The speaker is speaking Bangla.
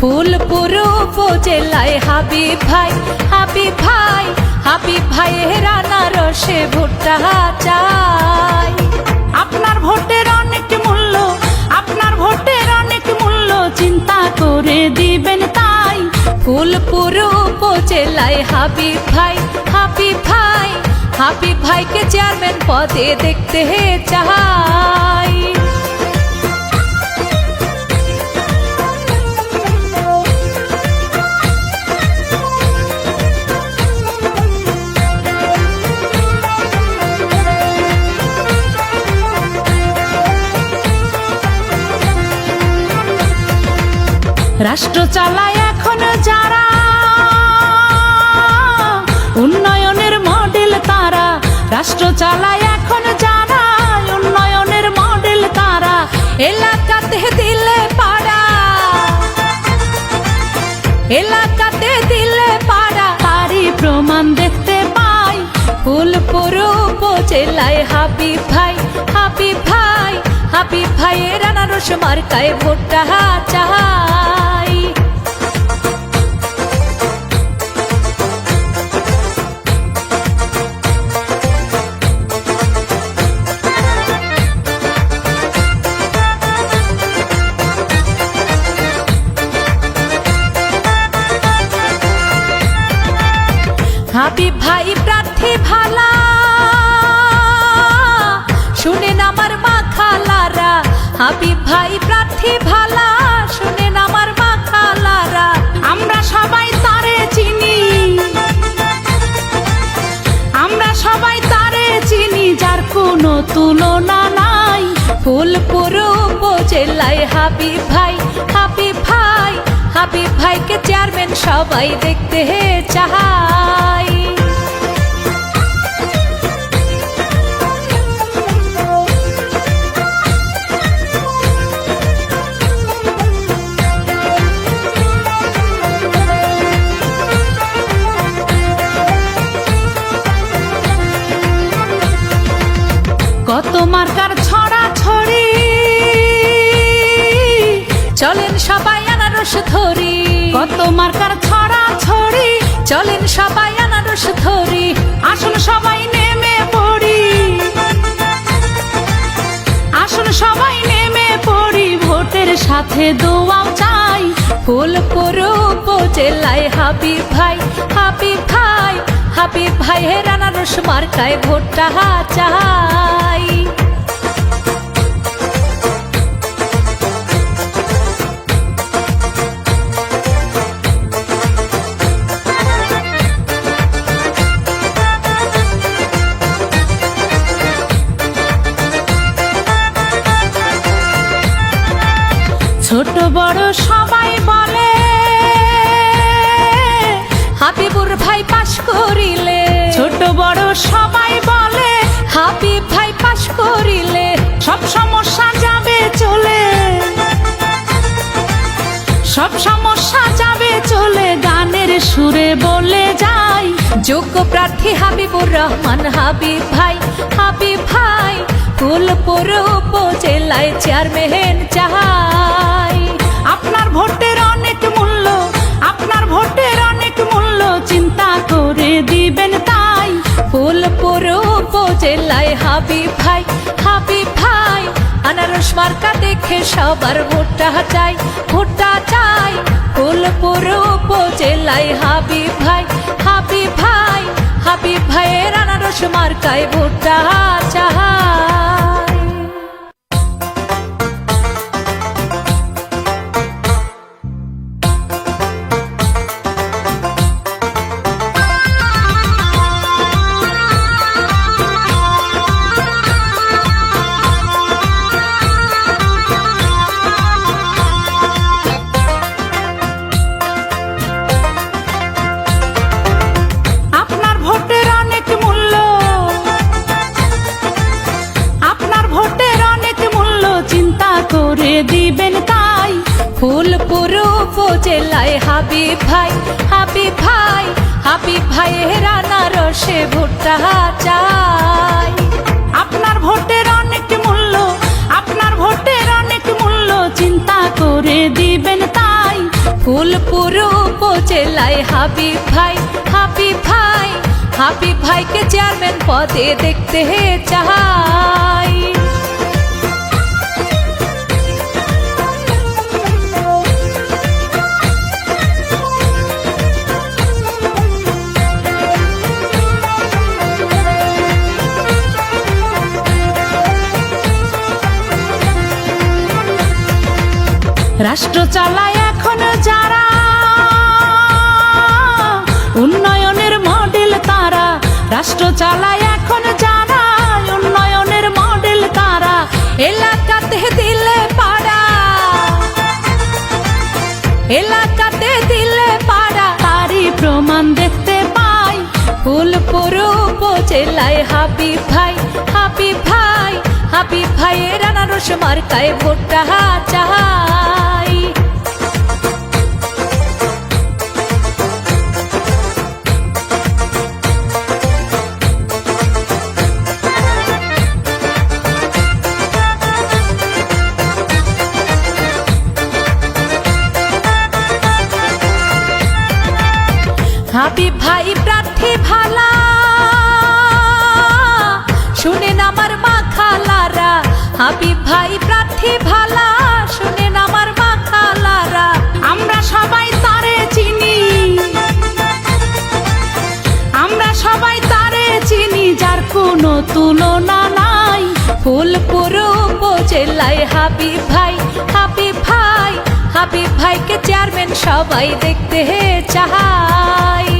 ফুলপুর উপজেলায় হাবিব ভাই হাবিব ভাই হাবিব ভাইয়ের আনারসে ভুট্টা চাই। আপনার ভোটের অনেক মূল্য আপনার ভোটের অনেক মূল্য চিন্তা করে দিবেন তাই। ফুলপুর উপজেলায় হাবিব ভাই হাবিব ভাই হাবিব ভাইকে চেয়ারম্যান পদে দেখতে চাই। রাষ্ট্র চালায় এখন যারা উন্নয়নের মডেল তারা, রাষ্ট্র চালায় এখন যারা উন্নয়নের মডেল তারা, এলাকাতে দিলে পাড়া। এলাকাতে দিলে পাড়া। তারই প্রমাণ দেখতে পাই, ফুলপুর উপজেলায় হাবিব ভাই হাবিব ভাই। হাবিব ভাইয়ের আনারস মার্কায় ভোটটা চাই। হাবিব ভাই প্রার্থী ভালা। শুনেন আমার মা খালারা হাবিব ভাই, প্রার্থী ভালা, শুনেন আমার মা খালারা আমরা সবাই তারে চিনি। আমরা সবাই তারে চিনি, যার কোনো তুলনা নাই। ফুলপুর উপজেলায় হাবিব ভাই হাবিব ভাই, হাবিব ভাইকে চেয়ারম্যান সবাই দেখতে চাই চলেন সবাই আনারস ধরি। কত মার্কার ছড়া ছড়ি চলেন সবাই আনারস ধরি। আসুন সবাই নেমে পড়ি। আসুন সবাই নেমে পড়ি। ভোটের সাথে দোয়াও চাই। ফুলপুর উপজেলায় হাবিব ভাই হাবিব ভাই, হাবিব ভাইয়ের আনারস মার্কায় ভোটটা চাই সবাই বলে হাবিবুর ভাই পাশ করিলে। ছোট বড় সবাই বলে হাবিব ভাই পাশ করিলে সব সমস্যা যাবে চলে। সব সমস্যা যাবে চলে গানের সুরে বলে যাই। যোগ্য প্রার্থী হাবিবুর রহমান হাবিব ভাই হাবিব ভাই। ফুলপুর উপজেলায় চেয়ারম্যান চাই। উপজেলায় হাবিব ভাই হাবিব ভাই। আনারস মার্কা দেখে সবার ভোটটা চাই ভোটটা চাই। ফুলপুর উপজেলায় হাবিব ভাই হাবিব ভাই। হাবিব ভাইয়ের আনারস মার্কায় ভোটটা চাই। উপজেলায় হাবিব ভাই হাবিব ভাই হাবিব ভাইয়ের আনারসে ভুট্টা চাই। আপনার ভোটের অনেক মূল্য আপনার ভোটের অনেক মূল্য চিন্তা করে দিবেন তাই। ফুলপুর উপজেলায় হাবিব ভাই হাবিব ভাই হাবিব ভাইকে চেয়ারম্যান পদে দেখতে চাই। রাষ্ট্র চালায় এখন যারা। উন্নয়নের মডেল তারা, রাষ্ট্র চালায় এখন যারা। উন্নয়নের মডেল তারা, এলাকাতে দিলে পাড়া এলাকাতে দিলে পাড়া তারই প্রমাণ দেখতে পাই। ফুলপুর উপজেলায় হাবিব ভাই হাবিব ভাই, হাবিব ভাইয়ের আনারস মার্কায় ভোটটা চাই হাবিব ভাই, প্রার্থী ভালা, শুনেন আমার মা খালারা আমরা সবাই তারে চিনি। আমরা সবাই তারে চিনি, যার কোনো তুলনা নাই। ফুলপুর উপজেলায় হাবিব ভাই হাবিব ভাই, হাবিব ভাইকে চেয়ারম্যান সবাই দেখতে চায়।